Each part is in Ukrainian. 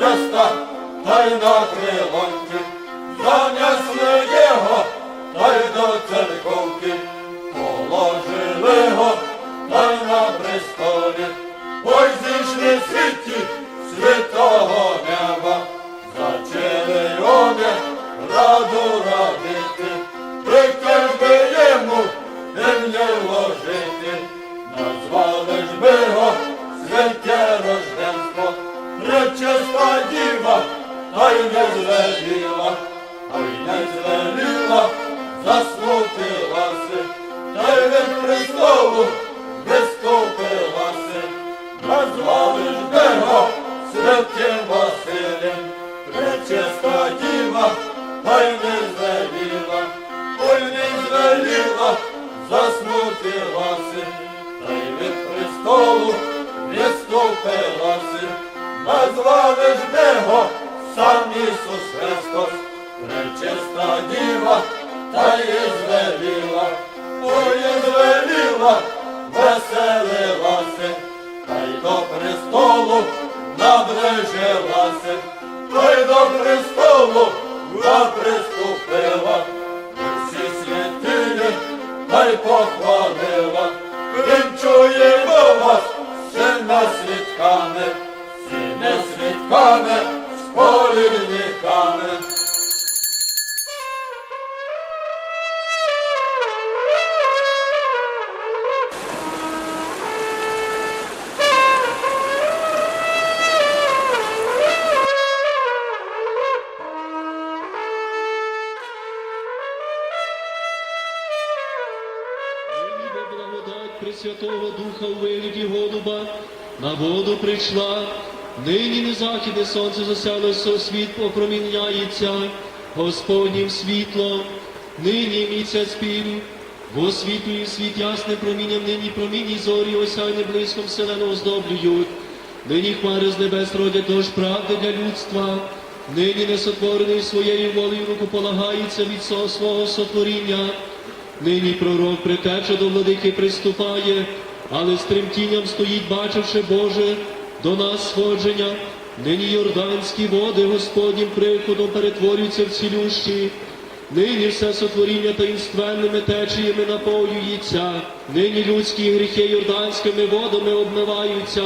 Христа, та й Пресвятого Духа у вигляді голуба на воду прийшла. Нині не західне сонце засяло світ опроміняється Господнім світлом. Нині місяць спів, бо світлює світ ясним промінням, нині промінні зорі осяйне близьком вселену оздоблюють. Нині хмари з небес родять дощ правди для людства. Нині несотворений своєю волею руку полагається від свого сотворіння. Нині пророк притече до владики приступає, але з тремтінням стоїть, бачивши Боже, до нас сходження. Нині йорданські води Господнім приходом перетворюються в цілющі. Нині все сотворіння таїнственними течіями напоюється. Нині людські гріхи йорданськими водами обмиваються.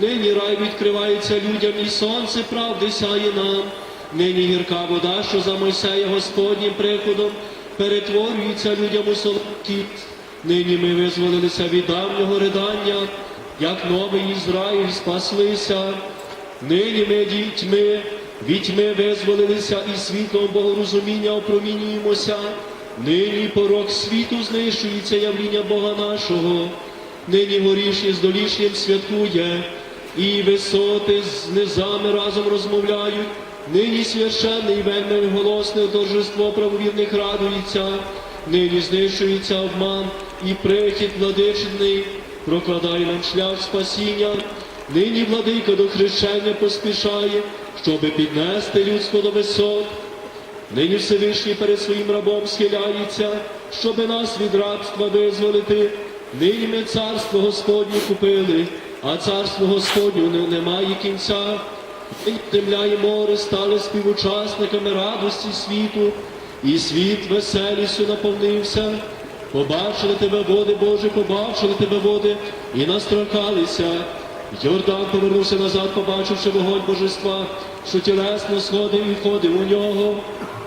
Нині рай відкривається людям, і сонце правди сяє нам. Нині гірка вода, що за Мойсея Господнім приходом, перетворюється людям у солодкість. Нині ми визволилися від давнього ридання, як новий Ізраїль спаслися. Нині ми дітьми, від тьми визволилися і світлом Богорозуміння опромінюємося. Нині порок світу знищується явління Бога нашого. Нині горішні з долішнім святкує, і висоти з низами разом розмовляють. Нині священний вельми голосне торжество правовірних радується, нині знищується обман і прихід владичний, прокладає нам шлях спасіння. Нині владика до хрещення поспішає, щоби піднести людство до висот. Нині Всевишній перед своїм рабом схиляється, щоби нас від рабства визволити. Нині ми царство Господнє купили, а царство Господнє не- немає кінця. Земля і море стали співучасниками радості світу, і світ веселістю наповнився. Побачили тебе, води, Боже, побачили тебе, води, і настрахалися. Йордан повернувся назад, побачивши вогонь божества, що тілесно сходив і входив у нього.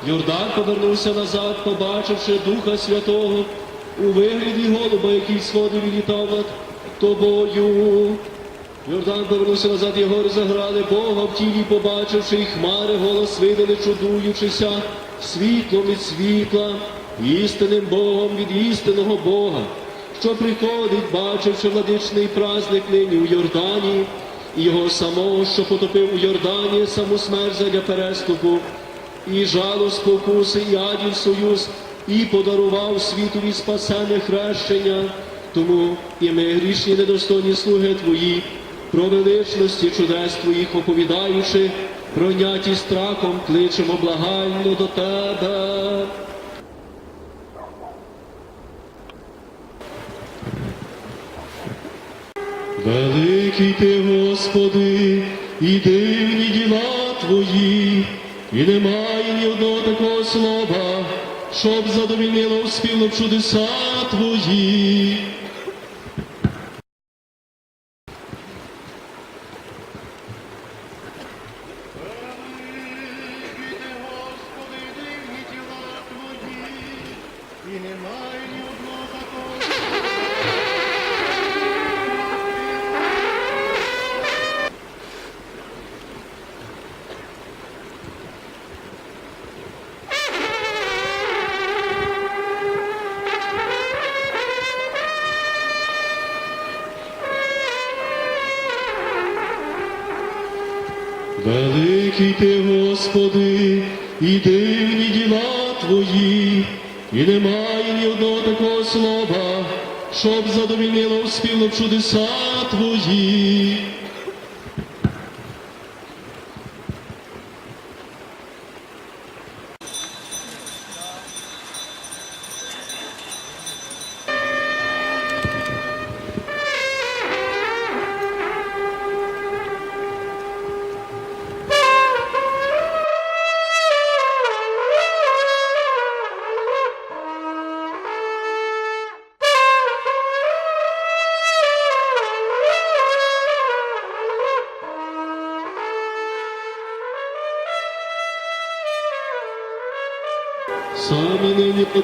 Йордан повернувся назад, побачивши Духа Святого у вигляді голуба, який сходив і літав над тобою. Йордан повернувся назад, гори заграли Бога в тілі, побачивши, і хмари голос видали, чудуючися, світлом від світла, істинним Богом від істинного Бога, що приходить, бачивши владичний праздник нині у Йордані, і його самого, що потопив у Йордані саму смерть задля переступу, і жало спокуси, і адів союз, і подарував світові спасене хрещення. Тому і ми, грішні недостойні слуги Твої, про величності чудес твоїх оповідаючи, проняті страхом, кличемо благально до тебе. Великий ти, Господи, і дивні діла твої, і немає ні одного такого слова, щоб задовільнило співно чудеса твої. Господи, і дивні діла Твої, і немає ні одного такого слова, щоб задовільнило співно чудеса Твої.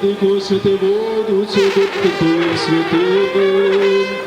Подику святи воду, цю Твоїм святим.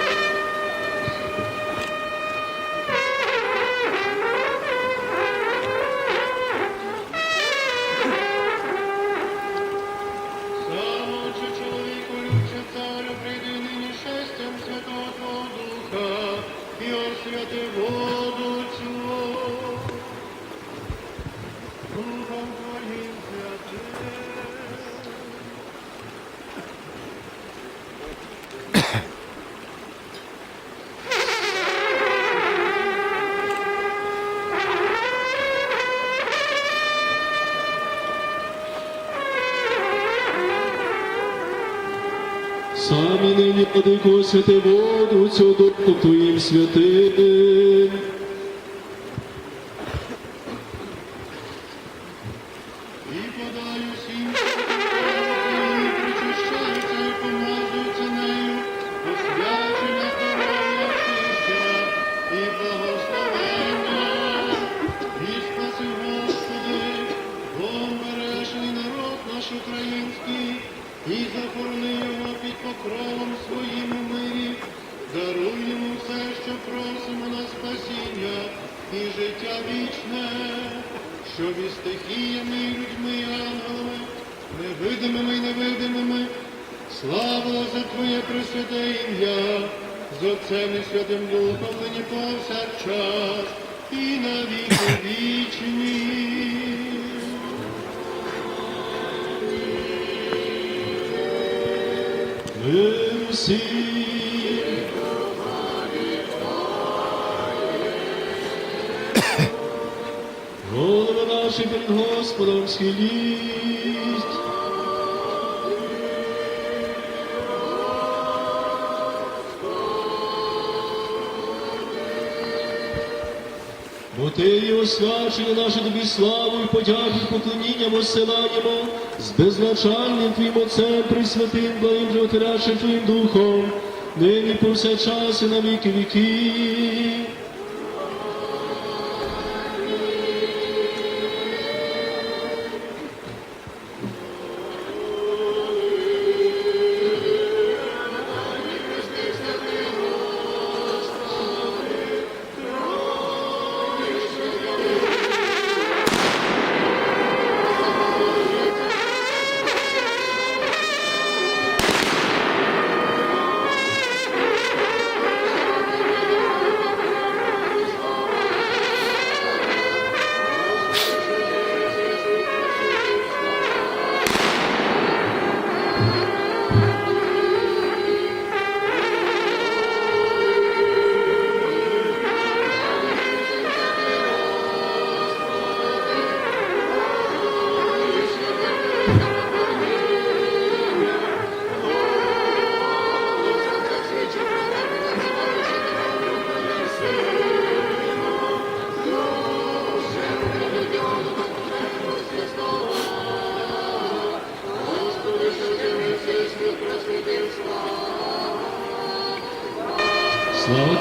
Подику святи воду, цю Духом Твоїм святим. Щоб і стихіями, і людьми, і ангелами, невидимими і невидимими, слава за Твоє пресвяте ім'я, з Отцем і Святим Духом, нині повсякчас, і на віки вічні. Ми всі. Наші перед Господом схилість. Бо ти є освячення наше тобі славу і подяку і поклонінням осилаємо з беззначальним Твоїм Отцем, Пресвятим, благим животворящим Твоїм Духом, нині повсякчас і на віки віків.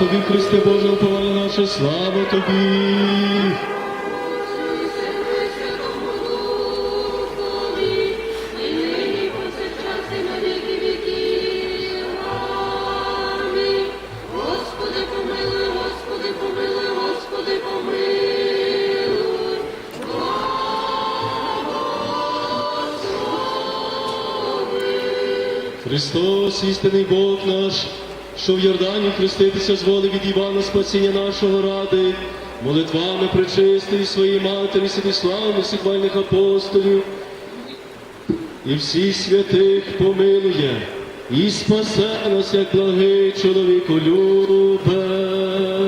Тобі, Христе Боже, уповання наше, слава тобі. Христос, істинний Бог наш, що в Йордані хреститися зволи від Івана спасіння нашого ради, молитвами причистої своїй матері, Святославних сихвальних апостолів, і всіх святих помилує, і спасе нас, як благий чоловіку любе.